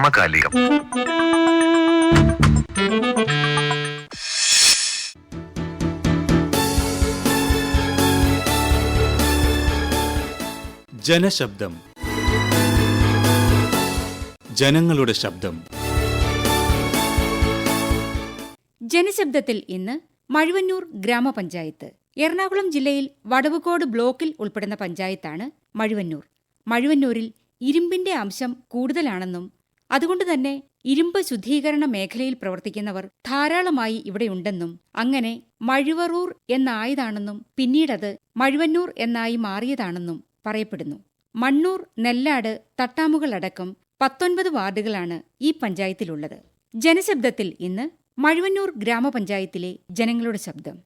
സമകാലികം. ജനശബ്ദം. ജനങ്ങളുടെ ശബ്ദം. ജനശബ്ദത്തിൽ ഇന്ന് മഴുവന്നൂർ ഗ്രാമപഞ്ചായത്ത് എറണാകുളം ജില്ലയിൽ വടവുകോട് ബ്ലോക്കിൽ ഉൾപ്പെടുന്ന പഞ്ചായത്താണ് മഴുവന്നൂർ. മഴുവന്നൂരിൽ ഇരുമ്പിന്റെ അംശം കൂടുതലാണെന്നും അതുകൊണ്ട് തന്നെ ഇരുമ്പ് ശുദ്ധീകരണ മേഖലയിൽ പ്രവർത്തിക്കുന്നവർ ധാരാളമായി ഇവിടെയുണ്ടെന്നും അങ്ങനെ മഴുവറൂർ എന്നായതാണെന്നും പിന്നീടത് മഴുവന്നൂർ എന്നായി മാറിയതാണെന്നും പറയപ്പെടുന്നു. മണ്ണൂർ നെല്ലാട് തട്ടാമുകൾ അടക്കം പത്തൊൻപത് വാർഡുകളാണ് ഈ പഞ്ചായത്തിലുള്ളത്. ജനശബ്ദത്തിൽ ഇന്ന് മഴുവന്നൂർ ഗ്രാമപഞ്ചായത്തിലെ ജനങ്ങളുടെ ശബ്ദം.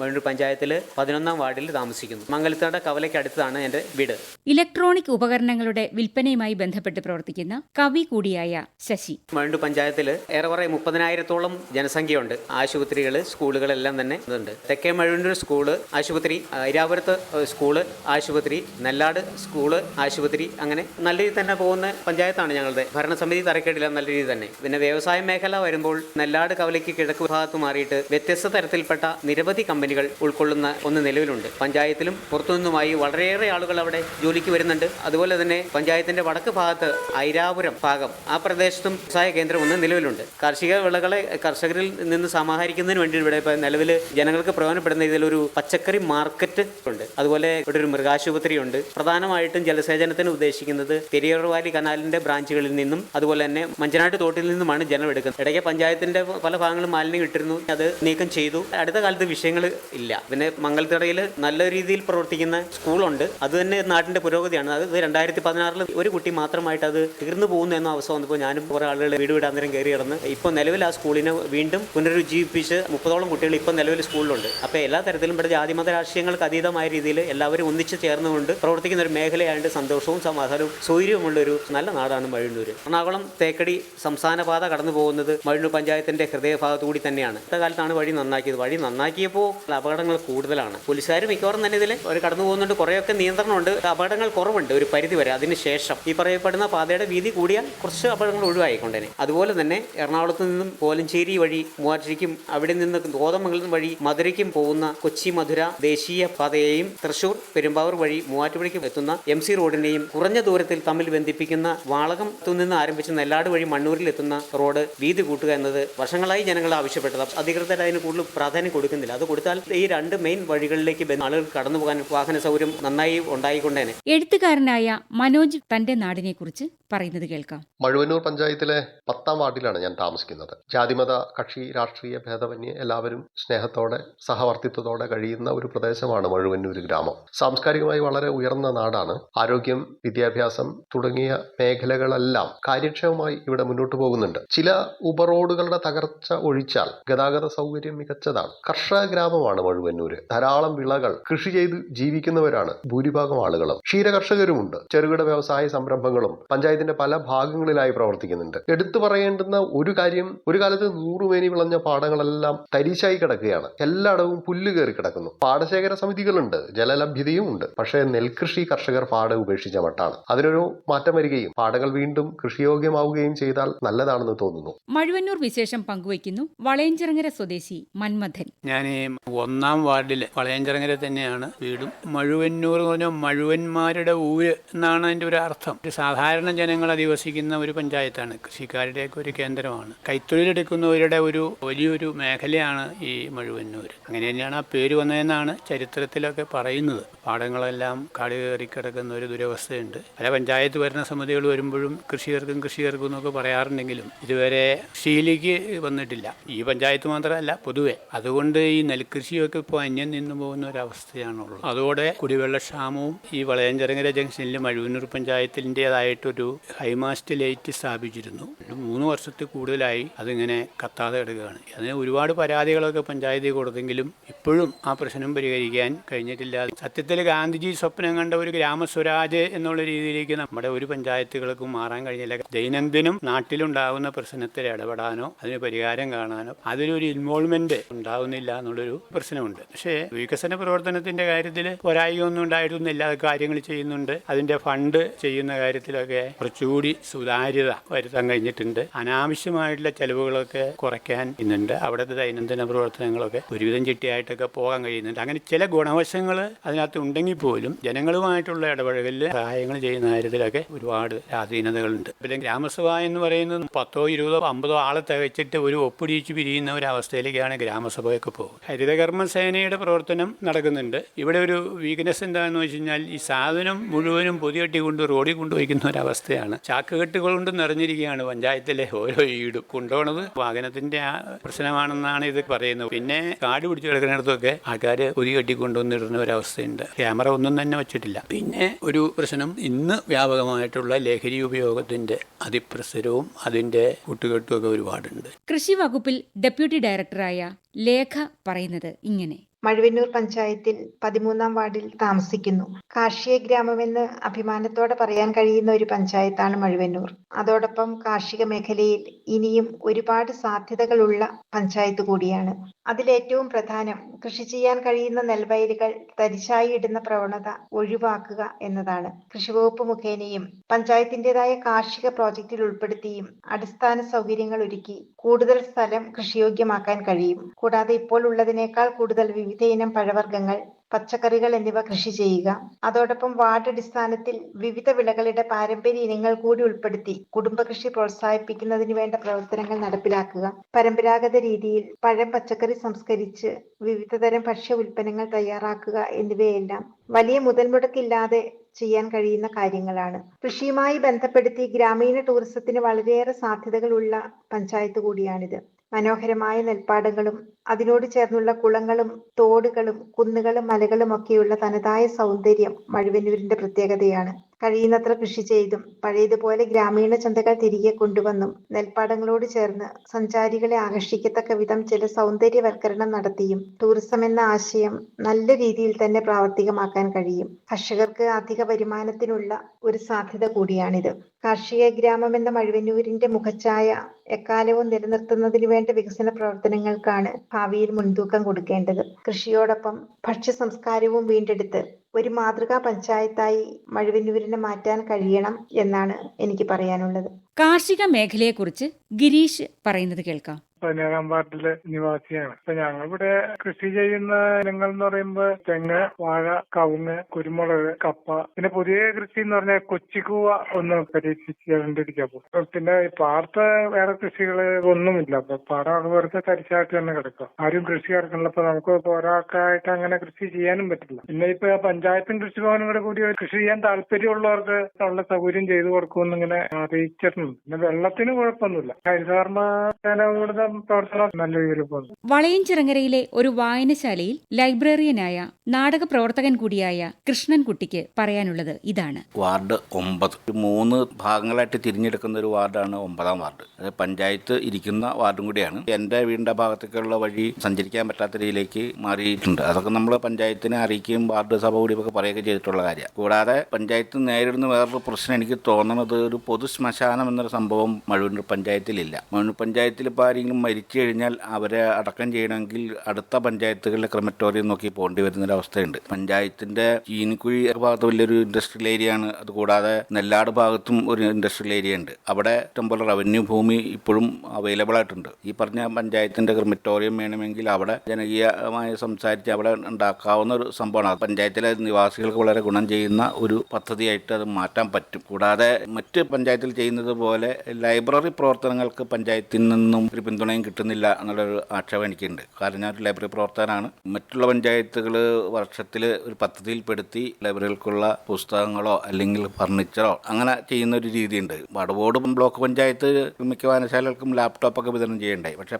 മഴൂർ പഞ്ചായത്തിൽ പതിനൊന്നാം വാർഡിൽ താമസിക്കുന്നു. മംഗലത്തോടെ കവലയ്ക്ക് അടുത്താണ് എന്റെ വീട്. ഇലക്ട്രോണിക് ഉപകരണങ്ങളുടെ വിൽപ്പനയുമായി ബന്ധപ്പെട്ട് പ്രവർത്തിക്കുന്ന കവി കൂടിയായ ശശി. മഴൂർ പഞ്ചായത്തിൽ ഏറെക്കുറെ മുപ്പതിനായിരത്തോളം ജനസംഖ്യയുണ്ട്. ആശുപത്രികൾ സ്കൂളുകളെല്ലാം തന്നെ ഇതുണ്ട് തെക്കേ മഴൂർ സ്കൂൾ ആശുപത്രി ഐരാപുരത്ത് സ്കൂൾ ആശുപത്രി നെല്ലാട് സ്കൂൾ ആശുപത്രി അങ്ങനെ നല്ല രീതിയിൽ തന്നെ പോകുന്ന പഞ്ചായത്താണ് ഞങ്ങളുടെ. ഭരണസമിതി തരക്കേടില്ല നല്ല രീതിയിൽ തന്നെ. പിന്നെ വ്യവസായ മേഖല വരുമ്പോൾ നെല്ലാട് കവലയ്ക്ക് കിഴക്ക് ഭാഗത്ത് മാറിയിട്ട് വ്യത്യസ്ത തരത്തിൽപ്പെട്ട നിരവധി കമ്പനികൾ ഉൾക്കൊള്ളുന്ന ഒന്ന് നിലവിലുണ്ട്. പഞ്ചായത്തിലും പുറത്തുനിന്നുമായി വളരെയേറെ ആളുകൾ അവിടെ ജോലിക്ക് വരുന്നുണ്ട്. അതുപോലെ തന്നെ പഞ്ചായത്തിന്റെ വടക്ക് ഭാഗത്ത് ഐരാപുരം ഭാഗം ആ പ്രദേശത്തും വ്യവസായ കേന്ദ്രം ഒന്ന് നിലവിലുണ്ട്. കാർഷിക വിളകളെ കർഷകരിൽ നിന്ന് സമാഹരിക്കുന്നതിന് വേണ്ടി ഇവിടെ ഇപ്പോൾ നിലവിൽ ജനങ്ങൾക്ക് പ്രയോജനപ്പെടുന്ന ഇതിലൊരു പച്ചക്കറി മാർക്കറ്റ് ഉണ്ട്. അതുപോലെ ഇവിടെ ഒരു മൃഗാശുപത്രി ഉണ്ട്. പ്രധാനമായിട്ടും ജലസേചനത്തിന് ഉദ്ദേശിക്കുന്നത് പെരിയർ വാലി കനാലിന്റെ ബ്രാഞ്ചുകളിൽ നിന്നും അതുപോലെ തന്നെ മഞ്ചനാട്ട് തോട്ടിൽ നിന്നുമാണ് ജലം എടുക്കുന്നത് ഇടയ്ക്ക് പഞ്ചായത്തിന്റെ പല ഭാഗങ്ങളും മാലിന്യം ഇട്ടിരുന്നു. അത് നീക്കം ചെയ്തു. അടുത്ത കാലത്ത് വിഷയങ്ങൾ ഇല്ല. പിന്നെ മംഗലത്തടയിൽ നല്ല രീതിയിൽ പ്രവർത്തിക്കുന്ന സ്കൂളുണ്ട്. അത് തന്നെ നാട്ടിന്റെ പുരോഗതിയാണ്. അത് രണ്ടായിരത്തി പതിനാറിൽ ഒരു കുട്ടി മാത്രമായിട്ട് അത് തീർന്നു പോകുന്നു എന്ന അവസ്ഥ വന്നപ്പോൾ ഞാനും കുറേ ആളുകൾ വീട് വീടാന്തരം കയറി കിടന്ന് ഇപ്പോൾ നിലവിൽ ആ സ്കൂളിനെ വീണ്ടും പുനരുജ്ജീവിപ്പിച്ച് മുപ്പതോളം കുട്ടികൾ ഇപ്പോൾ നിലവിൽ സ്കൂളിലുണ്ട്. അപ്പോൾ എല്ലാ തരത്തിലും ഇവിടെ ജാതിമത രാഷ്ട്രീയങ്ങൾക്ക് അതീതമായ രീതിയിൽ എല്ലാവരും ഒന്നിച്ച് ചേർന്നുകൊണ്ട് പ്രവർത്തിക്കുന്ന ഒരു മേഖലയായിട്ട് സന്തോഷവും സമാധാനവും സൗകര്യവുമുള്ള ഒരു നല്ല നാടാണ് മഴൂർ എറണാകുളം തേക്കടി സംസ്ഥാന പാത കടന്നു പോകുന്നത് മഴൂർ പഞ്ചായത്തിന്റെ ഹൃദയഭാഗത്തുകൂടി തന്നെയാണ്. ഇന്നത്തെ കാലത്താണ് വഴി നന്നാക്കിയത്. വഴി നന്നാക്കിയപ്പോൾ അപകടങ്ങൾ കൂടുതലാണ്. പോലീസുകാർ മിക്കവാറും തന്നെ ഇതിൽ അവർ കടന്നു പോകുന്നുണ്ട്. കുറേയൊക്കെ നിയന്ത്രണമുണ്ട്. അപകടങ്ങൾ കുറവുണ്ട് ഒരു പരിധി വരെ അതിനുശേഷം ഈ പറയപ്പെടുന്ന പാതയുടെ വീതി കൂടിയാൽ കുറച്ച് അപകടങ്ങൾ ഒഴിവായിക്കൊണ്ടേനെ. അതുപോലെ തന്നെ എറണാകുളത്ത് നിന്നും കോലഞ്ചേരി വഴി മൂവാറ്റിരിക്കും അവിടെ നിന്ന് ഗോതമംഗലം വഴി മധുരയ്ക്കും പോകുന്ന കൊച്ചി മധുര ദേശീയ പാതയെയും തൃശൂർ പെരുമ്പാവൂർ വഴി മൂവാറ്റുപുഴയ്ക്കും എത്തുന്ന എം സി റോഡിനെയും കുറഞ്ഞ ദൂരത്തിൽ തമ്മിൽ ബന്ധിപ്പിക്കുന്ന വാളകത്തു നിന്ന് ആരംഭിച്ച നെല്ലാട് വഴി മണ്ണൂരിൽ എത്തുന്ന റോഡ് വീതി കൂട്ടുക എന്നത് വർഷങ്ങളായി ജനങ്ങൾ ആവശ്യപ്പെട്ടത് അധികൃതർ അതിന് കൂടുതൽ പ്രാധാന്യം കൊടുക്കുന്നില്ല. അത് കൊടുത്താൽ ഈ രണ്ട് മെയിൻ വഴികളിലേക്ക് ആളുകൾ കടന്നു പോകാൻ വാഹന സൗകര്യം നന്നായി ഉണ്ടായിക്കൊണ്ടേനെ. എഴുത്തുകാരനായ മനോജ് തന്റെ നാടിനെ കുറിച്ച് പറയുന്നത് കേൾക്കാം. മഴുവന്നൂർ പഞ്ചായത്തിലെ പത്താം വാർഡിലാണ് ഞാൻ താമസിക്കുന്നത്. ജാതിമത കക്ഷി രാഷ്ട്രീയ ഭേദമന്യേ എല്ലാവരും സ്നേഹത്തോടെ സഹവർത്തിത്വത്തോടെ കഴിയുന്ന ഒരു പ്രദേശമാണ് മഴുവന്നൂർ ഗ്രാമം. സാംസ്കാരികമായി വളരെ ഉയർന്ന നാടാണ്. ആരോഗ്യം വിദ്യാഭ്യാസം തുടങ്ങിയ മേഖലകളെല്ലാം കാര്യക്ഷമമായി ഇവിടെ മുന്നോട്ട് പോകുന്നുണ്ട്. ചില ഉപറോഡുകളുടെ തകർച്ച ഒഴിച്ചാൽ ഗതാഗത സൗകര്യം മികച്ചതാണ്. കർഷക ഗ്രാമമാണ് മഴുവന്നൂര്. ധാരാളം വിളകൾ കൃഷി ചെയ്ത് ജീവിക്കുന്നവരാണ് ഭൂരിഭാഗം ആളുകളും. ക്ഷീരകർഷകരുമുണ്ട്. ചെറുകിട വ്യവസായ സംരംഭങ്ങളും പഞ്ചായത്തിന്റെ പല ഭാഗങ്ങളിലായി പ്രവർത്തിക്കുന്നുണ്ട്. എടുത്തു പറയേണ്ടുന്ന ഒരു കാര്യം ഒരു കാലത്ത് നൂറുമേനി വിളഞ്ഞ പാടങ്ങളെല്ലാം തരിശായി കിടക്കുകയാണ്. എല്ലായിടവും പുല്ല് കയറി കിടക്കുന്നു. പാടശേഖര സമിതികളുണ്ട്. ജലലഭ്യതയും ഉണ്ട്. പക്ഷേ നെൽകൃഷി കർഷകർ പാട ഉപേക്ഷിച്ച മട്ടാണ്. അതിനൊരു മാറ്റം വരികയും പാടങ്ങൾ വീണ്ടും കൃഷിയോഗ്യമാവുകയും ചെയ്താൽ നല്ലതാണെന്ന് തോന്നുന്നു. മഴുവന്നൂർ വിശേഷം പങ്കുവയ്ക്കുന്നു വളയഞ്ചിറങ്ങര സ്വദേശി മന്മഥൻ. ഞാൻ ഒന്നാം വാർഡിൽ വളയഞ്ചിറങ്ങര തന്നെയാണ് വീടും. മഴുവന്നൂർ എന്ന് പറഞ്ഞാൽ മഴുവന്മാരുടെ ഊര് എന്നാണ് അതിന്റെ ഒരു അർത്ഥം. ഒരു സാധാരണ ജനങ്ങൾ അധിവസിക്കുന്ന ഒരു പഞ്ചായത്താണ്. കൃഷിക്കാരുടെയൊക്കെ ഒരു കേന്ദ്രമാണ്. കൈത്തൊഴിലെടുക്കുന്നവരുടെ ഒരു വലിയൊരു മേഖലയാണ് ഈ മഴുവന്നൂർ. അങ്ങനെ തന്നെയാണ് ആ പേര് വന്നതെന്നാണ് ചരിത്രത്തിലൊക്കെ പറയുന്നത്. പാടങ്ങളെല്ലാം കാട് കയറി കിടക്കുന്ന ഒരു ദുരവസ്ഥയുണ്ട്. പല പഞ്ചായത്ത് ഭരണ സമിതികൾ വരുമ്പോഴും കൃഷികർക്കും കൃഷികർക്കും എന്നൊക്കെ പറയാറുണ്ടെങ്കിലും ഇതുവരെ കൃഷിയിലേക്ക് വന്നിട്ടില്ല. ഈ പഞ്ചായത്ത് മാത്രമല്ല പൊതുവെ. അതുകൊണ്ട് ഈ നെൽകൃഷിയൊക്കെ ഇപ്പോൾ അന്യം നിന്നു പോകുന്ന ഒരു അവസ്ഥയാണുള്ളത് അതോടെ കുടിവെള്ളക്ഷാമവും ഈ വളയഞ്ചരങ്ങര ജംഗ്ഷനിൽ മഴുവന്നൂർ പഞ്ചായത്തിന്റെതായിട്ടൊരു ഹൈമാസ്റ്റ് ലൈറ്റ് സ്ഥാപിച്ചിരുന്നു. മൂന്ന് വർഷത്തിൽ കൂടുതലായി അതിങ്ങനെ കത്താതെ കിടക്കുകയാണ്. അതിന് ഒരുപാട് പരാതികളൊക്കെ പഞ്ചായത്തിൽ കൊടുത്തെങ്കിലും ഇപ്പോഴും ആ പ്രശ്നം പരിഹരിക്കാൻ കഴിഞ്ഞിട്ടില്ല. സത്യത്തിൽ ഗാന്ധിജി സ്വപ്നം കണ്ട ഒരു ഗ്രാമസ്വരാജ് എന്നുള്ള രീതിയിലേക്ക് നമ്മുടെ ഒരു പഞ്ചായത്തുകൾക്കും മാറാൻ കഴിഞ്ഞില്ല. ദൈനംദിനം നാട്ടിലുണ്ടാകുന്ന പ്രശ്നത്തിൽ ഇടപെടാനോ അതിന് പരിഹാരം കാണാനോ അതിലൊരു ഇൻവോൾവ്മെന്റ് ഉണ്ടാവുന്നില്ല എന്നുള്ളൊരു പ്രശ്നമുണ്ട്. പക്ഷേ വികസന പ്രവർത്തനത്തിന്റെ കാര്യത്തിൽ ഒരായൊന്നും ഉണ്ടായിരുന്നില്ല. അത് കാര്യങ്ങൾ ചെയ്യുന്നുണ്ട്. അതിന്റെ ഫണ്ട് ചെയ്യുന്ന കാര്യത്തിലൊക്കെ കുറച്ചുകൂടി സുതാര്യത വരുത്താൻ കഴിഞ്ഞിട്ടുണ്ട്. അനാവശ്യമായിട്ടുള്ള ചെലവുകളൊക്കെ കുറയ്ക്കാൻ ഇന്നുണ്ട്. അവിടുത്തെ ദൈനംദിന പ്രവർത്തനങ്ങളൊക്കെ ഒരുവിധം ചിട്ടിയായിട്ടൊക്കെ പോകാൻ കഴിയുന്നുണ്ട്. അങ്ങനെ ചില ഗുണവശങ്ങൾ അതിനകത്ത് ഉണ്ടെങ്കിൽ പോലും ജനങ്ങളുമായിട്ടുള്ള ഇടപഴകലിൽ സഹായങ്ങൾ ചെയ്യുന്ന കാര്യത്തിലൊക്കെ ഒരുപാട് സ്വാധീനതകളുണ്ട്. പിന്നെ ഗ്രാമസഭ എന്ന് പറയുന്നത് പത്തോ ഇരുപതോ അമ്പതോ ആളെ തികച്ചിട്ട് ഒരു ഒപ്പിടിച്ച് പിരിയുന്ന ഒരു അവസ്ഥയിലേക്കാണ് ഗ്രാമസഭയൊക്കെ പോകും ഹരിതകർമ്മ സേനയുടെ പ്രവർത്തനം നടക്കുന്നുണ്ട്. ഇവിടെ ഒരു വീക്ക്നെസ് എന്താണെന്ന് വെച്ച് കഴിഞ്ഞാൽ ഈ സാധനം മുഴുവനും പൊതിയട്ടി കൊണ്ട് റോഡിൽ കൊണ്ടുപോയിക്കുന്ന ഒരവസ്ഥയാണ്. ചാക്കുകെട്ടുകൾ കൊണ്ട് നിറഞ്ഞിരിക്കുകയാണ് പഞ്ചായത്തിലെ ഓരോ വീടും കൊണ്ടുപോകുന്നത് വാഹനത്തിന്റെ ആ പ്രശ്നമാണെന്നാണ് ഇത് പറയുന്നത്. പിന്നെ കാട് പിടിച്ചു കിടക്കുന്നിടത്തൊക്കെ ആൾക്കാർ പൊതി കെട്ടി കൊണ്ടുവന്നിടുന്ന ഒരവസ്ഥയുണ്ട്. ക്യാമറ ഒന്നും തന്നെ വെച്ചിട്ടില്ല. പിന്നെ ഒരു പ്രശ്നം ഇന്ന് വ്യാപകമായിട്ടുള്ള ലഹരി ഉപയോഗത്തിന്റെ അതിപ്രസരവും അതിന്റെ കൂട്ടുകെട്ടും ഒക്കെ ഒരുപാടുണ്ട്. കൃഷി വകുപ്പിൽ ഡെപ്യൂട്ടി ഡയറക്ടറായ ലേഖ പറയുന്നത് ഇങ്ങനെ. മഴുവന്നൂർ പഞ്ചായത്തിൽ പതിമൂന്നാം വാർഡിൽ താമസിക്കുന്നു. കാർഷിക ഗ്രാമമെന്ന് അഭിമാനത്തോടെ പറയാൻ കഴിയുന്ന ഒരു പഞ്ചായത്താണ് മഴുവന്നൂർ. അതോടൊപ്പം കാർഷിക മേഖലയിൽ ഇനിയും ഒരുപാട് സാധ്യതകളുള്ള പഞ്ചായത്ത് കൂടിയാണ്. അതിലേറ്റവും പ്രധാനം കൃഷി ചെയ്യാൻ കഴിയുന്ന നെൽവയലുകൾ തരിശായി ഇടുന്ന പ്രവണത ഒഴിവാക്കുക എന്നതാണ്. കൃഷിവകുപ്പ് മുഖേനയും പഞ്ചായത്തിന്റേതായ കാർഷിക പ്രോജക്റ്റിൽ ഉൾപ്പെടുത്തിയും അടിസ്ഥാന സൗകര്യങ്ങൾ ഒരുക്കി കൂടുതൽ സ്ഥലം കൃഷിയോഗ്യമാക്കാൻ കഴിയും. കൂടാതെ ഇപ്പോൾ ഉള്ളതിനേക്കാൾ കൂടുതൽ വിവിധ ഇനം പഴവർഗങ്ങൾ പച്ചക്കറികൾ എന്നിവ കൃഷി ചെയ്യുക. അതോടൊപ്പം വാർഡ് അടിസ്ഥാനത്തിൽ വിവിധ വിളകളുടെ പാരമ്പര്യ ഇനങ്ങൾ കൂടി ഉൾപ്പെടുത്തി കുടുംബകൃഷി പ്രോത്സാഹിപ്പിക്കുന്നതിന് വേണ്ട പ്രവർത്തനങ്ങൾ നടപ്പിലാക്കുക. പരമ്പരാഗത രീതിയിൽ പഴം പച്ചക്കറി സംസ്കരിച്ച് വിവിധതരം ഭക്ഷ്യ ഉൽപ്പന്നങ്ങൾ തയ്യാറാക്കുക എന്നിവയെല്ലാം വലിയ മുതൽ മുടക്കില്ലാതെ ചെയ്യാൻ കഴിയുന്ന കാര്യങ്ങളാണ്. കൃഷിയുമായി ബന്ധപ്പെടുത്തി ഗ്രാമീണ ടൂറിസത്തിന് വളരെയേറെ സാധ്യതകളുള്ള പഞ്ചായത്ത് കൂടിയാണിത്. മനോഹരമായ നെൽപ്പാടങ്ങളും അതിനോട് ചേർന്നുള്ള കുളങ്ങളും തോടുകളും കുന്നുകളും മലകളും ഒക്കെയുള്ള തനതായ സൗന്ദര്യം മഴുവന്നൂരിന്റെ പ്രത്യേകതയാണ്. കഴിയുന്നത്ര കൃഷി ചെയ്തും പഴയതുപോലെ ഗ്രാമീണ ചന്തകൾ തിരികെ കൊണ്ടുവന്നും നെൽപ്പാടങ്ങളോട് ചേർന്ന് സഞ്ചാരികളെ ആകർഷിക്കത്തക്ക വിധം ചില സൗന്ദര്യവൽക്കരണം നടത്തിയും ടൂറിസം എന്ന ആശയം നല്ല രീതിയിൽ തന്നെ പ്രാവർത്തികമാക്കാൻ കഴിയും. കർഷകർക്ക് അധിക വരുമാനത്തിനുള്ള ഒരു സാധ്യത കൂടിയാണിത്. കാർഷിക ഗ്രാമം എന്ന മഴുവന്നൂരിന്റെ മുഖച്ഛായ എക്കാലവും നിലനിർത്തുന്നതിന് വേണ്ട വികസന പ്രവർത്തനങ്ങൾക്കാണ് ഭാവിയിൽ മുൻതൂക്കം കൊടുക്കേണ്ടത് കൃഷിയോടൊപ്പം ഭക്ഷ്യ സംസ്കാരവും വീണ്ടെടുത്ത് ഒരു മാതൃകാ പഞ്ചായത്തായി മഴുവന്നൂരിനെ മാറ്റാൻ കഴിയണം എന്നാണ് എനിക്ക് പറയാനുള്ളത്. കാർഷിക മേഖലയെക്കുറിച്ച് ഗിരീഷ് പറയുന്നത് കേൾക്കാം. പതിനേഴാം വാർഡിലെ നിവാസിയാണ്. അപ്പൊ ഞങ്ങളിവിടെ കൃഷി ചെയ്യുന്ന ഇനങ്ങൾ എന്ന് പറയുമ്പോൾ തെങ്ങ് വാഴ കവുങ്ങ് കുരുമുളക് കപ്പ പിന്നെ പുതിയ കൃഷി എന്ന് പറഞ്ഞാൽ കൊച്ചിക്കൂവ ഒന്ന് പരീക്ഷിച്ചുകൊണ്ടിരിക്കുക പോകും. പിന്നെ പാർത്ത വേറെ കൃഷികൾ ഒന്നുമില്ല. അപ്പൊ പാടം വെറുതെ തരിച്ചായിട്ട് തന്നെ കിടക്കുക. ആരും കൃഷി ഇറക്കണില്ല അപ്പൊ നമുക്ക് ഒരാൾക്കായിട്ട് അങ്ങനെ കൃഷി ചെയ്യാനും പറ്റില്ല. പിന്നെ ഇപ്പൊ പഞ്ചായത്തും കൃഷിഭവനും കൂടെ കൂടി കൃഷി ചെയ്യാൻ താല്പര്യമുള്ളവർക്ക് ഉള്ള സൗകര്യം ചെയ്തു കൊടുക്കുമെന്ന് ഇങ്ങനെ അറിയിച്ചിട്ടുണ്ട്. പിന്നെ വെള്ളത്തിന് കുഴപ്പമൊന്നുമില്ല. ഹരിതകർമ്മ സേന കൂടുതൽ പ്രവർത്തനം നല്ല രീതിയിൽ പോകുന്നു വളയഞ്ചിറങ്ങരയിലെ ഒരു വായനശാലയിൽ ലൈബ്രറിയനായ നാടക പ്രവർത്തകൻ കൂടിയായ കൃഷ്ണൻകുട്ടിക്ക് പറയാനുള്ളത് ഇതാണ്. വാർഡ് ഒമ്പത്. മൂന്ന് ഭാഗങ്ങളായിട്ട് തിരിഞ്ഞെടുക്കുന്ന ഒരു വാർഡാണ് ഒമ്പതാം വാർഡ്. അത് പഞ്ചായത്ത് ഇരിക്കുന്ന വാർഡും കൂടിയാണ്. എന്റെ വീടിന്റെ ഭാഗത്തേക്കുള്ള വഴി സഞ്ചരിക്കാൻ പറ്റാത്ത രീതിയിലേക്ക് മാറിയിട്ടുണ്ട്. അതൊക്കെ നമ്മൾ പഞ്ചായത്തിനെ അറിയിക്കുകയും വാർഡ് സഭ കൂടിയൊക്കെ പറയുകയൊക്കെ ചെയ്തിട്ടുള്ള കാര്യമാണ്. കൂടാതെ പഞ്ചായത്ത് നേരിടുന്ന വേറൊരു പ്രശ്നം എനിക്ക് തോന്നുന്നത് ഒരു പൊതു ശ്മശാനം എന്നൊരു സംഭവം മഴൂർ പഞ്ചായത്തിലില്ല. മഴൂർ പഞ്ചായത്തിൽ ഇപ്പോൾ ആരെങ്കിലും മരിച്ചു കഴിഞ്ഞാൽ അവരെ അടക്കം ചെയ്യണമെങ്കിൽ അടുത്ത പഞ്ചായത്തുകളിലെ ക്രമറ്റോറിയം നോക്കി പോകേണ്ടി വരുന്നൊരവസ്ഥയുണ്ട്. പഞ്ചായത്തിന്റെ ചീനിക്കുഴി ഭാഗത്ത് വലിയൊരു ഇൻഡസ്ട്രിയൽ ഏരിയ ആണ്. അതുകൂടാതെ നെല്ലാട് ഭാഗത്തും ഒരു ഇൻഡസ്ട്രിയൽ ഏരിയ ഉണ്ട്. അവിടെ ഇഷ്ടംപോലെ റവന്യൂ ഭൂമി ഇപ്പോഴും അവൈലബിൾ ആയിട്ടുണ്ട്. ഈ പറഞ്ഞ പഞ്ചായത്തിന്റെ ക്രമറ്റോറിയം വേണമെങ്കിൽ അവിടെ ജനകീയമായി സംസാരിച്ച് അവിടെ ഉണ്ടാക്കാവുന്ന ഒരു സംഭവമാണ്. പഞ്ചായത്തിലെ നിവാസികൾക്ക് വളരെ ഗുണം ചെയ്യുന്ന ഒരു പദ്ധതിയായിട്ട് അത് മാറ്റാൻ പറ്റും. കൂടാതെ മറ്റ് പഞ്ചായത്തിൽ ചെയ്യുന്നത് പോലെ ലൈബ്രറി പ്രവർത്തനങ്ങൾക്ക് പഞ്ചായത്തിൽ നിന്നും ഒരു പിന്തുണയും കിട്ടുന്നില്ല എന്നുള്ളൊരു ആക്ഷേപം എനിക്കുണ്ട്. കാരണം ഞാൻ ഒരു ലൈബ്രറി പ്രവർത്തകനാണ്. മറ്റുള്ള പഞ്ചായത്തുകൾ വർഷത്തിൽ ഒരു പദ്ധതിയിൽപ്പെടുത്തി ലൈബ്രറികൾക്കുള്ള പുസ്തകങ്ങളോ അല്ലെങ്കിൽ ഫർണിച്ചറോ അങ്ങനെ ചെയ്യുന്ന ഒരു രീതിയുണ്ട്. വടവോട് ബ്ലോക്ക് പഞ്ചായത്ത് മിക്ക വായനശാലകൾക്കും ലാപ്ടോപ്പൊക്കെ വിതരണം ചെയ്യണ്ടായി പക്ഷേ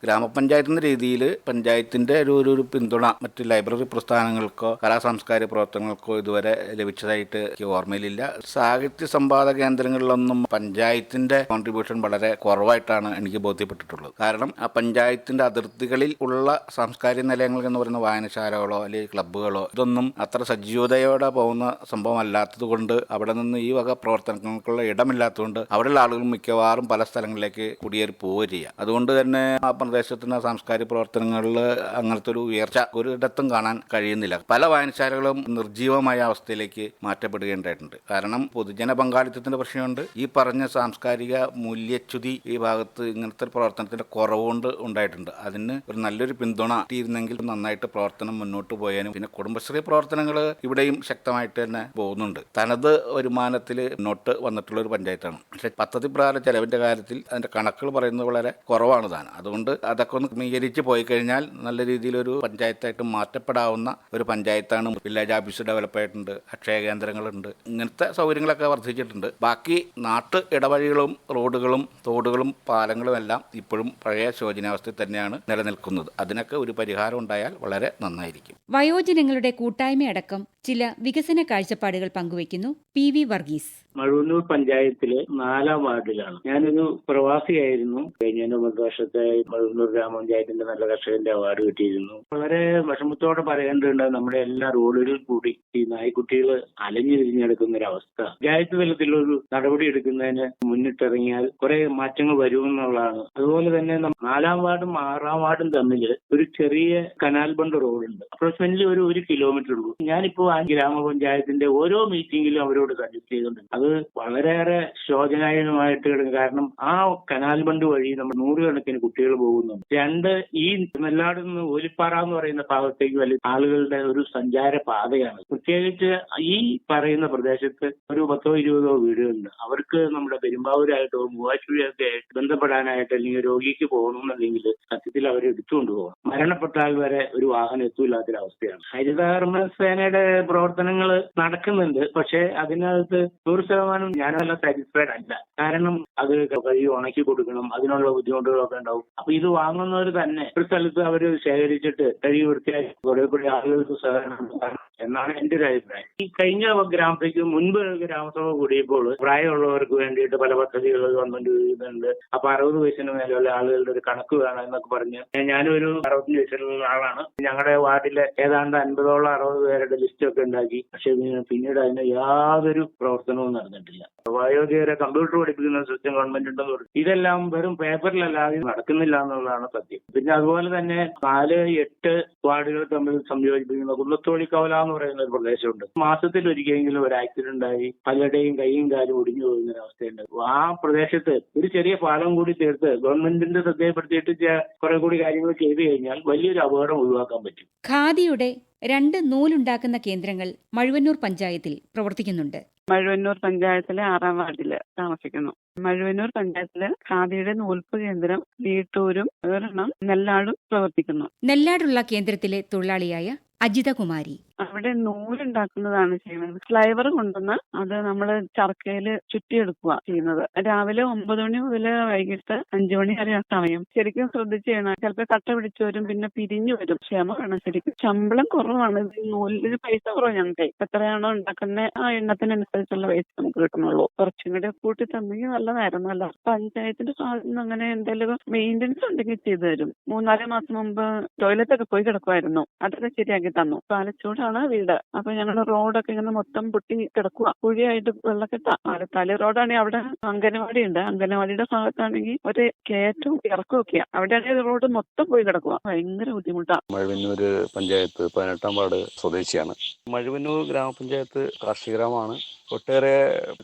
എന്ന രീതിയിൽ പഞ്ചായത്തിന്റെ ഒരു ഒരു- പിന്തുണ മറ്റ് ലൈബ്രറി പ്രസ്ഥാനങ്ങൾക്കോ കലാ സാംസ്കാരിക പ്രവർത്തനങ്ങൾക്കോ ഇതുവരെ ലഭിച്ചതായിട്ട് എനിക്ക് ഓർമ്മയിലില്ല. സാഹിത്യ സംവാദ കേന്ദ്രങ്ങളിലൊന്നും പഞ്ചായത്തിന്റെ കോൺട്രിബ്യൂഷൻ വളരെ കുറവായിട്ടാണ് എനിക്ക് ബോധ്യപ്പെട്ടിട്ടുള്ളത്. കാരണം ആ പഞ്ചായത്തിന്റെ അതിർത്തികളിൽ ഉള്ള സാംസ്കാരിക നിലയങ്ങൾ എന്ന് പറയുന്ന വായനശാലകളോ അല്ലെങ്കിൽ ക്ലബ്ബുകളോ ഇതൊന്നും അത്ര സജീവതയോടെ പോകുന്ന സംഭവം അല്ലാത്തത് കൊണ്ട് അവിടെ നിന്ന് ഈ വക പ്രവർത്തനങ്ങൾക്കുള്ള ഇടമില്ലാത്തതുകൊണ്ട് അവിടെയുള്ള ആളുകൾ മിക്കവാറും പല സ്ഥലങ്ങളിലേക്ക് കുടിയേറി പോവുക ചെയ്യുക അതുകൊണ്ട് തന്നെ ആ പ്രദേശത്തിന്റെ സാംസ്കാരിക പ്രവർത്തനങ്ങളിൽ അങ്ങനത്തെ ഒരു ഉയർച്ച ഒരിടത്തും കാണാൻ കഴിയുന്നില്ല. പല വായനശാലകളും നിർജീവമായ അവസ്ഥയിലേക്ക് മാറ്റപ്പെടുകയുണ്ടായിട്ടുണ്ട്. കാരണം പൊതുജന പങ്കാളിത്തത്തിന്റെ പ്രശ്നമുണ്ട്. ഈ പറഞ്ഞ സാംസ്കാരിക മൂല്യച്യുതി ഈ ഭാഗത്ത് ഇങ്ങനത്തെ പ്രവർത്തനത്തിന്റെ പ്രവർത്തനത്തിന്റെ കുറവുകൊണ്ട് ഉണ്ടായിട്ടുണ്ട്. അതിന് ഒരു നല്ലൊരു പിന്തുണ കിട്ടിയിരുന്നെങ്കിൽ നന്നായിട്ട് പ്രവർത്തനം മുന്നോട്ട് പോയാനും. പിന്നെ കുടുംബശ്രീ പ്രവർത്തനങ്ങൾ ഇവിടെയും ശക്തമായിട്ട് തന്നെ പോകുന്നുണ്ട്. തനത് വരുമാനത്തിൽ മുന്നോട്ട് വന്നിട്ടുള്ള ഒരു പഞ്ചായത്താണ്. പക്ഷെ പദ്ധതി പ്രകാരം ചെലവിന്റെ കാര്യത്തിൽ അതിന്റെ കണക്കുകൾ പറയുന്നത് വളരെ കുറവാണ് താൻ. അതുകൊണ്ട് അതൊക്കെ ഒന്ന് ക്രമീകരിച്ച് പോയി കഴിഞ്ഞാൽ നല്ല രീതിയിലൊരു പഞ്ചായത്തായിട്ട് മാറ്റപ്പെടാവുന്ന ഒരു പഞ്ചായത്താണ്. വില്ലേജ് ഓഫീസ് ഡെവലപ്പ് ആയിട്ടുണ്ട് അക്ഷയ കേന്ദ്രങ്ങളുണ്ട് ഇങ്ങനത്തെ സൗകര്യങ്ങളൊക്കെ വർദ്ധിച്ചിട്ടുണ്ട്. ബാക്കി നാട്ട് ഇടവഴികളും റോഡുകളും തോടുകളും പാലങ്ങളും എല്ലാം ഇപ്പോഴും പഴയ ശോചനാവസ്ഥയിൽ തന്നെയാണ് നിലനിൽക്കുന്നത്. അതിനൊക്കെ ഒരു പരിഹാരം ഉണ്ടായാൽ വളരെ നന്നായിരിക്കും. വയോജനങ്ങളുടെ കൂട്ടായ്മയടക്കം ചില വികസന കാഴ്ചപ്പാടുകൾ പങ്കുവയ്ക്കുന്നു പി വി വർഗീസ്. മഴവന്നൂർ പഞ്ചായത്തിലെ നാലാം വാർഡിലാണ്. ഞാനൊരു പ്രവാസിയായിരുന്നു. കഴിഞ്ഞ ഒമ്പത് വർഷത്തെ മഴൂന്നൂർ ഗ്രാമപഞ്ചായത്തിന്റെ നല്ല കർഷകന്റെ അവാർഡ് കിട്ടിയിരുന്നു. വളരെ വിഷമത്തോടെ പറയേണ്ടതുണ്ട് നമ്മുടെ എല്ലാ റോഡുകളിൽ കൂടി ഈ നായ്ക്കുട്ടികൾ അലഞ്ഞു തിരിഞ്ഞെടുക്കുന്ന ഒരു അവസ്ഥ. പഞ്ചായത്ത് തലത്തിലൊരു നടപടി എടുക്കുന്നതിന് മുന്നിട്ടിറങ്ങിയാൽ കുറെ മാറ്റങ്ങൾ വരുമെന്നുള്ളതാണ്. അതുപോലെ തന്നെ നാലാം വാർഡും ആറാം വാർഡും തമ്മിൽ ഒരു ചെറിയ കനാൽ ബണ്ട് റോഡുണ്ട്. അപ്രോക്സിമേറ്റ്ലി ഒരു ഒരു കിലോമീറ്റർ ഉള്ളൂ. ഞാനിപ്പോ ആ ഗ്രാമപഞ്ചായത്തിന്റെ ഓരോ മീറ്റിംഗിലും അവരോട് സജസ്റ്റ് ചെയ്തിട്ടുണ്ട് അത് വളരെയേറെ ശോചനായകമായിട്ട് കാരണം ആ കനാൽ ബണ്ട് വഴി നമ്മൾ നൂറുകണക്കിന് കുട്ടികൾ പോകുന്നുണ്ട്. രണ്ട് ഈ നെല്ലാട് നിന്ന് ഓലിപ്പാറ എന്ന് പറയുന്ന ഭാഗത്തേക്ക് വലിയ ആളുകളുടെ ഒരു സഞ്ചാര പാതയാണ് പ്രത്യേകിച്ച് ഈ പറയുന്ന പ്രദേശത്ത് ഒരു പത്തോ ഇരുപതോ വീടുകളുണ്ട്. അവർക്ക് നമ്മുടെ പെരുമ്പാവൂരായിട്ടോ മൂവാറ്റുപുഴയൊക്കെ ബന്ധപ്പെടാനായിട്ട് അല്ലെങ്കിൽ രോഗിക്ക് പോകണമെന്നുണ്ടെങ്കിൽ സത്യത്തിൽ അവർ എടുത്തുകൊണ്ട് പോകണം. മരണപ്പെട്ടാൽ വരെ ഒരു വാഹനം എത്തൂല്ലാത്തൊരവസ്ഥയാണ്. ഹരിതകർമ്മസേനയുടെ പ്രവർത്തനങ്ങൾ നടക്കുന്നുണ്ട്. പക്ഷേ അതിനകത്ത് നൂറ് ശതമാനം ഞാനല്ല സാറ്റിസ്ഫൈഡ് അല്ല കാരണം അത് കഴുകി ഉണക്കി കൊടുക്കണം അതിനുള്ള ബുദ്ധിമുട്ടുകളൊക്കെ ഉണ്ടാവും. അപ്പൊ ഇത് വാങ്ങുന്നവർ തന്നെ ഒരു സ്ഥലത്ത് അവർ ശേഖരിച്ചിട്ട് കഴുകി വൃത്തിയാക്കി കുറെ കൂടി ആളുകൾക്ക് സഹകരണം എന്നാണ് എന്റെ ഒരു അഭിപ്രായം. ഈ കഴിഞ്ഞ ഗ്രാമസഭയ്ക്ക് മുൻപ് ഗ്രാമസഭ കൂടിയപ്പോൾ പ്രായമുള്ളവർക്ക് വേണ്ടിയിട്ട് പല പദ്ധതികൾ ഗവൺമെന്റ് ചെയ്യുന്നുണ്ട്. അപ്പൊ അറുപത് വയസ്സിന് മേലെയുള്ള ആളുകളുടെ ഒരു കണക്ക് വേണം എന്നൊക്കെ പറഞ്ഞ് ഞാനൊരു അറുപത്തഞ്ച് വയസ്സുള്ള ആളാണ്. ഞങ്ങളുടെ വാർഡിലെ ഏതാണ്ട് അൻപതോളം അറുപത് പേരുടെ ലിസ്റ്റ് ഒക്കെ ഉണ്ടാക്കി. പക്ഷെ പിന്നീട് അതിന് യാതൊരു പ്രവർത്തനവും നടന്നിട്ടില്ല. വയോധികരെ കമ്പ്യൂട്ടർ പഠിപ്പിക്കുന്ന സിസ്റ്റം ഗവൺമെന്റ് ഉണ്ടെന്ന് പറഞ്ഞു. ഇതെല്ലാം വെറും പേപ്പറിലല്ലാതെ നടക്കുന്നില്ല എന്നുള്ളതാണ് സത്യം. പിന്നെ അതുപോലെ തന്നെ നാല് എട്ട് വാർഡുകൾ തമ്മിൽ സംയോജിപ്പിക്കുന്ന കുന്നത്തോളിക്കവല എന്ന് പറയുന്ന ഒരു പ്രദേശമുണ്ട്. മാസത്തിൽ ഒരിക്കലെങ്കിലും ഒരു ആക്സിഡന്റ് ആയി പലരുടെയും കൈയും കാലും ഒടിഞ്ഞു പോകുന്ന ഒരു അവസ്ഥയുണ്ട്. ആ പ്രദേശത്ത് ഒരു ചെറിയ പാലം കൂടി തീർത്ത് ഗവൺമെന്റിന്റെ ശ്രദ്ധയപ്പെടുത്തിയിട്ട് കുറെ കൂടി കാര്യങ്ങൾ ചെയ്തു കഴിഞ്ഞാൽ വലിയൊരു അപകടം ഒഴിവാക്കാൻ പറ്റും. ഖാദിയുടെ രണ്ട് നൂലുണ്ടാക്കുന്ന കേന്ദ്രങ്ങൾ മഴുവന്നൂർ പഞ്ചായത്തിൽ പ്രവർത്തിക്കുന്നുണ്ട്. മഴുവന്നൂർ പഞ്ചായത്തിലെ ആറാം വാർഡിൽ താമസിക്കുന്നു. മഴുവന്നൂർ പഞ്ചായത്തിൽ ഖാദിയുടെ നൂൽപ്പ് കേന്ദ്രം വീട്ടൂരും ഒരെണ്ണം നെല്ലാടും പ്രവർത്തിക്കുന്നു. നെല്ലാടുള്ള കേന്ദ്രത്തിലെ തൊഴിലാളിയായ അജിതകുമാരി. അവിടെ നൂലുണ്ടാക്കുന്നതാണ് ചെയ്യുന്നത്. ഫ്ലൈവർ കൊണ്ടുവന്ന് അത് നമ്മൾ ചർക്കയിൽ ചുറ്റിയെടുക്കുക ചെയ്യുന്നത്. രാവിലെ ഒമ്പത് മണി മുതൽ വൈകിട്ട് അഞ്ചു മണി വരെ ആ സമയം. ശരിക്കും ശ്രദ്ധിച്ച് ചെയ്യണം. ചിലപ്പോൾ കട്ട പിടിച്ചു വരും പിന്നെ പിരിഞ്ഞു വരും. ക്ഷമ വേണം ശരിക്കും. ശമ്പളം കുറവാണ്. ഇത് നൂലിന് പൈസ കുറവ് ഞങ്ങൾക്ക്. എത്രയാണോ ഉണ്ടാക്കുന്ന ആ എണ്ണത്തിനനുസരിച്ചുള്ള പൈസ നമുക്ക് കിട്ടുന്നുള്ളൂ കുറച്ചും കൂടി കൂട്ടി തന്നെങ്കിൽ നല്ലതായിരുന്നു അല്ല? പഞ്ചായത്തിന്റെ ഭാഗത്ത് നിന്ന് അങ്ങനെ എന്തെങ്കിലും മെയിന്റനൻസ് ഉണ്ടെങ്കിൽ ചെയ്തു തരും. മൂന്നാൽ മാസം മുമ്പ് ടോയ്ലറ്റ് ഒക്കെ പോയി കിടക്കുമായിരുന്നു അതൊക്കെ ശരിയാക്കി തന്നു. പാലച്ചൂടാണ് വീട്. അപ്പൊ ഞങ്ങളുടെ റോഡൊക്കെ ഇങ്ങനെ മൊത്തം പൊട്ടി കിടക്കുക കുഴിയായിട്ട് വെള്ളക്കെട്ട. പാലത്താൽ റോഡാണെങ്കിൽ അവിടെ അംഗനവാടി ഉണ്ട്. അംഗനവാടിയുടെ ഭാഗത്താണെങ്കിൽ ഒരു കയറ്റവും ഇറക്കവും ഒക്കെയാ. അവിടെയാണെങ്കിൽ റോഡ് മൊത്തം പോയി കിടക്കുക ഭയങ്കര ബുദ്ധിമുട്ടാണ് മഴവന്നൂര് പഞ്ചായത്ത് പതിനെട്ടാം വാർഡ് സ്വദേശിയാണ്. മഴവന്നൂർ ഗ്രാമപഞ്ചായത്ത് കാർഷിക ഗ്രാമമാണ് ഒട്ടേറെ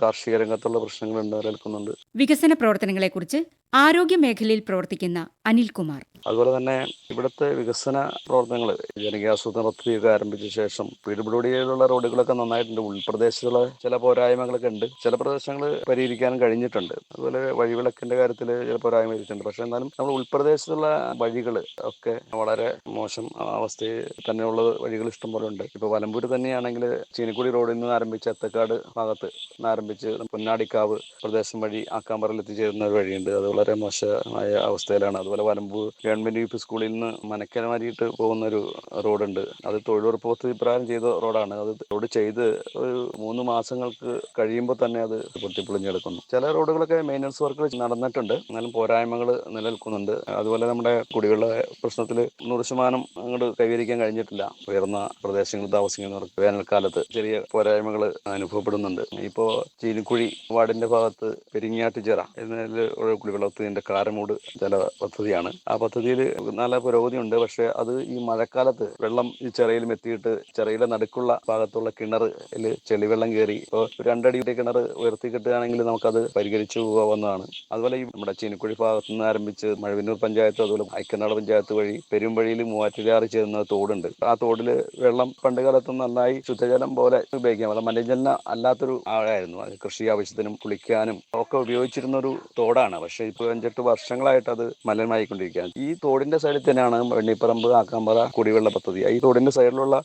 കാർഷിക രംഗത്തുള്ള പ്രശ്നങ്ങൾ നിലനിൽക്കുന്നുണ്ട്. വികസന പ്രവർത്തനങ്ങളെക്കുറിച്ച് ആരോഗ്യ മേഖലയിൽ പ്രവർത്തിക്കുന്ന അനിൽകുമാർ. അതുപോലെ തന്നെ ഇവിടുത്തെ വികസന പ്രവർത്തനങ്ങൾ ജനകീയാസൂത്രണ പദ്ധതിയൊക്കെ ആരംഭിച്ച ശേഷം പീഡബ്ല്യൂഡിയിലുള്ള റോഡുകളൊക്കെ നന്നായിട്ടുണ്ട്. ഉൾപ്രദേശത്തുള്ള ചില പോരായ്മകളൊക്കെ ഉണ്ട്. ചില പ്രദേശങ്ങൾ പരിഹരിക്കാനും കഴിഞ്ഞിട്ടുണ്ട്. അതുപോലെ വഴിവിളക്കിന്റെ കാര്യത്തിൽ ചില പോരായ്മ വരുന്നുണ്ട് പക്ഷെ എന്നാലും നമ്മൾ ഉൾപ്രദേശത്തുള്ള വഴികൾ ഒക്കെ വളരെ മോശം അവസ്ഥയിൽ തന്നെയുള്ള വഴികൾ ഇഷ്ടംപോലെ ഉണ്ട്. ഇപ്പോൾ വലമ്പൂർ തന്നെയാണെങ്കിൽ ചീനിക്കുടി റോഡിൽ നിന്ന് ആരംഭിച്ച എത്തക്കാട് ഭാഗത്ത് നിന്ന് ആരംഭിച്ച് പൊന്നാടിക്കാവ് പ്രദേശം വഴി ആക്കാമ്പറയിൽ എത്തിച്ചേരുന്ന ഒരു വഴിയുണ്ട്. അത് വളരെ മോശമായ അവസ്ഥയിലാണ്. അതുപോലെ വലമ്പൂർ ഗവൺമെന്റ് യു പി സ്കൂളിൽ നിന്ന് മനക്കരമാരിയിട്ട് പോകുന്ന ഒരു റോഡുണ്ട്. അത് തൊഴിലുറപ്പ് പദ്ധതി ചെയ്ത റോഡാണ്. അത് റോഡ് ചെയ്ത് ഒരു മൂന്ന് മാസങ്ങൾക്ക് കഴിയുമ്പോൾ തന്നെ അത് പൊട്ടിപ്പൊളിഞ്ഞെടുക്കുന്നു. ചില റോഡുകളൊക്കെ മെയിന്റനൻസ് വർക്ക് നടന്നിട്ടുണ്ട്. എന്നാലും പോരായ്മകൾ നിലനിൽക്കുന്നുണ്ട്. അതുപോലെ നമ്മുടെ കുടിവെള്ള പ്രശ്നത്തിൽ നൂറ് ശതമാനം അങ്ങോട്ട് കൈവരിക്കാൻ കഴിഞ്ഞിട്ടില്ല. ഉയർന്ന പ്രദേശങ്ങളിൽ താമസിക്കുന്നവർക്ക് വേനൽക്കാലത്ത് ചെറിയ പോരായ്മകൾ അനുഭവപ്പെടുന്നുണ്ട്. ഇപ്പോൾ ചീനിക്കുഴി വാർഡിന്റെ ഭാഗത്ത് പെരിങ്ങാട്ടുചിറ എന്നതിൽ കുടിവെള്ളത്തിന്റെ കാരമൂട് ജല പദ്ധതിയാണ്. ആ പദ്ധതിയിൽ നല്ല പുരോഗതിയുണ്ട്. പക്ഷേ അത് ഈ മഴക്കാലത്ത് വെള്ളം ഈ ചിറയിലും എത്തിയിട്ട് ചിറയിലെ നടുക്കുള്ള ഭാഗത്തുള്ള കിണറിൽ ചെളിവെള്ളം കയറി ഇപ്പോൾ രണ്ടടിയുടെ കിണർ ഉയർത്തി കിട്ടുകയാണെങ്കിൽ നമുക്കത് പരിഹരിച്ചു പോകാവുന്നതാണ്. അതുപോലെ ഈ നമ്മുടെ ചീനിക്കുഴി ഭാഗത്തു നിന്ന് ആരംഭിച്ച് മഴവന്നൂർ പഞ്ചായത്ത് അതുപോലെ ഐക്കനാട് പഞ്ചായത്ത് വഴി പെരുമ്പഴിയിൽ മൂവാറ്റുകാറ് ചേർന്ന തോടുണ്ട്. ആ തോടിൽ വെള്ളം പണ്ട് കാലത്ത് നന്നായി ശുദ്ധജലം പോലെ ഉപയോഗിക്കാം. അത് മലിനജലം അല്ലാത്തൊരു ആഴായിരുന്നു അത് കൃഷി ആവശ്യത്തിനും കുളിക്കാനും ഒക്കെ ഉപയോഗിച്ചിരുന്ന ഒരു തോടാണ്. പക്ഷേ ഇപ്പോൾ അഞ്ചെട്ട് വർഷങ്ങളായിട്ട് അത് മലിനമായിക്കൊണ്ടിരിക്കുകയാണ്. ഈ തോടിന്റെ സൈഡിൽ തന്നെയാണ് വെണ്ണിപ്പറമ്പ് ആക്കാമ്പറ കുടിവെള്ള പദ്ധതി. ഈ തോടിന്റെ സൈഡിലുള്ള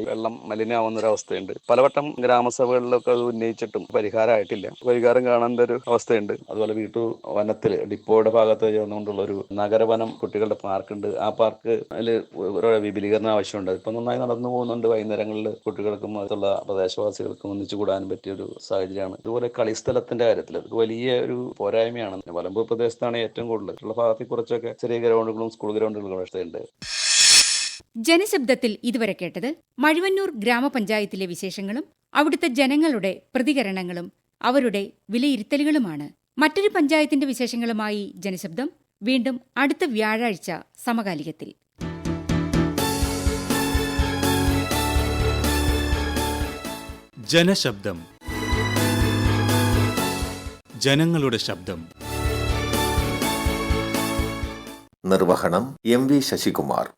ഈ വെള്ളം മലിനമാവുന്ന ഒരു അവസ്ഥയുണ്ട് പലവട്ടം ഗ്രാമസഭകളിലൊക്കെ അത് ഉന്നയിച്ചിട്ടും പരിഹാരമായിട്ടില്ല. പരിഹാരം കാണേണ്ട ഒരു അവസ്ഥയുണ്ട്. അതുപോലെ വീട്ടു വനത്തിൽ ഡിപ്പോയുടെ ഭാഗത്ത് ചേർന്നുകൊണ്ടുള്ള ഒരു നഗരവനം കുട്ടികളുടെ പാർക്കുണ്ട്. ആ പാർക്ക് അതിൽ വിപുലീകരണം ആവശ്യമുണ്ട്. ഇപ്പൊ നന്നായി നടന്നു പോകുന്നുണ്ട്. വൈകുന്നേരങ്ങളിൽ കുട്ടികൾക്കും അതുള്ള പ്രദേശവാസികൾക്കും ഒന്നിച്ചു കൂടാൻ പറ്റിയ ഒരു സാഹചര്യമാണ്. ഇതുപോലെ കളിസ്ഥലത്തിന്റെ കാര്യത്തിൽ അത് വലിയ ഒരു പോരായ്മയാണ്. വലമ്പൂർ പ്രദേശത്താണ് ഏറ്റവും കൂടുതൽ. ഉള്ള കുറച്ചൊക്കെ ചെറിയ ഗ്രൗണ്ടുകളും സ്കൂൾ ഗ്രൗണ്ടുകളും അവസ്ഥയുണ്ട്. ജനശബ്ദത്തിൽ ഇതുവരെ കേട്ടത് മഴുവന്നൂർ ഗ്രാമപഞ്ചായത്തിലെ വിശേഷങ്ങളും അവിടുത്തെ ജനങ്ങളുടെ പ്രതികരണങ്ങളും അവരുടെ വിലയിരുത്തലുകളുമാണ്. മറ്റൊരു പഞ്ചായത്തിന്റെ വിശേഷങ്ങളുമായി ജനശബ്ദം. വീണ്ടും അടുത്ത വ്യാഴാഴ്ച സമകാലികത്തിൽ. ജനശബ്ദം. ജനങ്ങളുടെ ശബ്ദം. നിർവഹണം എം വി ശശികുമാർ.